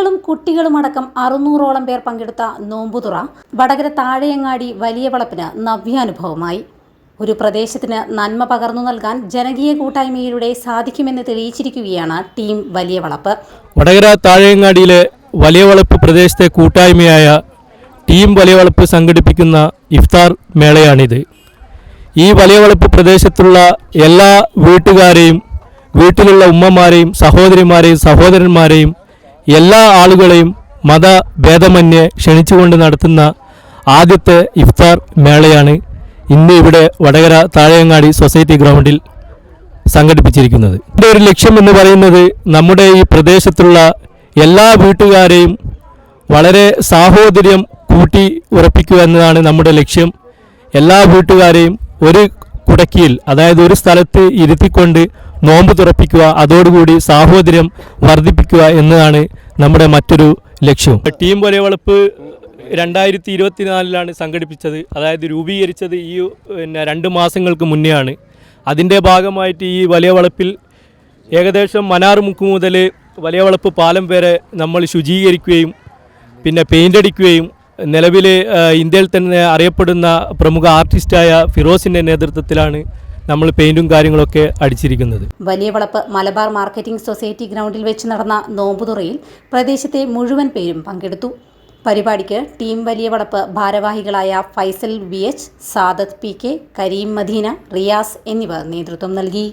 സ്ത്രീകളും കുട്ടികളുമടക്കം അറുന്നൂറോളം പേർ പങ്കെടുത്ത നോമ്പുതുറ വടകര താഴെയങ്ങാടി വലിയ വളപ്പിന് നവ്യാനുഭവമായി. ഒരു പ്രദേശത്തിന് നന്മ പകർന്നു നൽകാൻ ജനകീയ കൂട്ടായ്മയിലൂടെ സാധിക്കുമെന്ന് തെളിയിച്ചിരിക്കുകയാണ് ടീം വലിയ വളപ്പ്. വടകര താഴെയങ്ങാടിയിലെ വലിയ വളപ്പ് പ്രദേശത്തെ കൂട്ടായ്മയായ ടീം വലിയ വളപ്പ് സംഘടിപ്പിക്കുന്ന ഇഫ്താർ മേളയാണിത്. ഈ വലിയ വളപ്പ് പ്രദേശത്തുള്ള എല്ലാ വീട്ടുകാരെയും വീട്ടിലുള്ള ഉമ്മമാരെയും സഹോദരിമാരെയും സഹോദരന്മാരെയും എല്ലാ ആളുകളെയും മതഭേദമന്യേ ക്ഷണിച്ചുകൊണ്ട് നടത്തുന്ന ആദ്യത്തെ ഇഫ്താർ മേളയാണ് ഇന്ന് ഇവിടെ വടകര താഴെയങ്ങാടി സൊസൈറ്റി ഗ്രൗണ്ടിൽ സംഘടിപ്പിച്ചിരിക്കുന്നത്. ഇതിന്റെ ഒരു ലക്ഷ്യം എന്ന് പറയുന്നത് നമ്മുടെ ഈ പ്രദേശത്തുള്ള എല്ലാ വീട്ടുകാരെയും വളരെ സാഹോദര്യം കൂട്ടി ഉറപ്പിക്കുക എന്നതാണ് നമ്മുടെ ലക്ഷ്യം. എല്ലാ വീട്ടുകാരെയും ഒരു കുടക്കിയിൽ അതായത് ഒരു സ്ഥലത്ത് ഇരുത്തിക്കൊണ്ട് നോമ്പ് തുറപ്പിക്കുക അതോടുകൂടി സാഹോദര്യം വർദ്ധിപ്പിക്കുക എന്നതാണ് നമ്മുടെ മറ്റൊരു ലക്ഷ്യം. ടീം പോലെ വളപ്പ് രണ്ടായിരത്തി ഇരുപത്തിനാലിലാണ് സംഘടിപ്പിച്ചത്. അതായത് രൂപീകരിച്ചത് ഈ പിന്നെ രണ്ട് മാസങ്ങൾക്ക് മുന്നെയാണ്. അതിന്റെ ഭാഗമായിട്ട് ഈ വലിയ വളപ്പിൽ ഏകദേശം മനാർമുക്ക് മുതൽ വലിയ വളപ്പ് പാലം വരെ നമ്മൾ ശുചീകരിക്കുകയും പിന്നെ പെയിന്റ് അടിക്കുകയും നിലവിൽ ഇന്ത്യയിൽ തന്നെ അറിയപ്പെടുന്ന പ്രമുഖ ആർട്ടിസ്റ്റായ ഫിറോസിന്റെ നേതൃത്വത്തിലാണ് നമ്മൾ പെയിന്റും കാര്യങ്ങളൊക്കെ അടിച്ചിരിക്കുന്നത്. വലിയ വളപ്പ് മലബാർ മാർക്കറ്റിംഗ് സൊസൈറ്റി ഗ്രൗണ്ടിൽ വെച്ച് നടന്ന നോമ്പുതുറയിൽ പ്രദേശത്തെ മുഴുവൻ പേരും പങ്കെടുത്തു. പരിപാടിക്ക് ടീം വലിയ വളപ്പ് ഭാരവാഹികളായ Faisal V H Sadath P K Kareem Madina Riyas എന്നിവർ നേതൃത്വം നൽകി.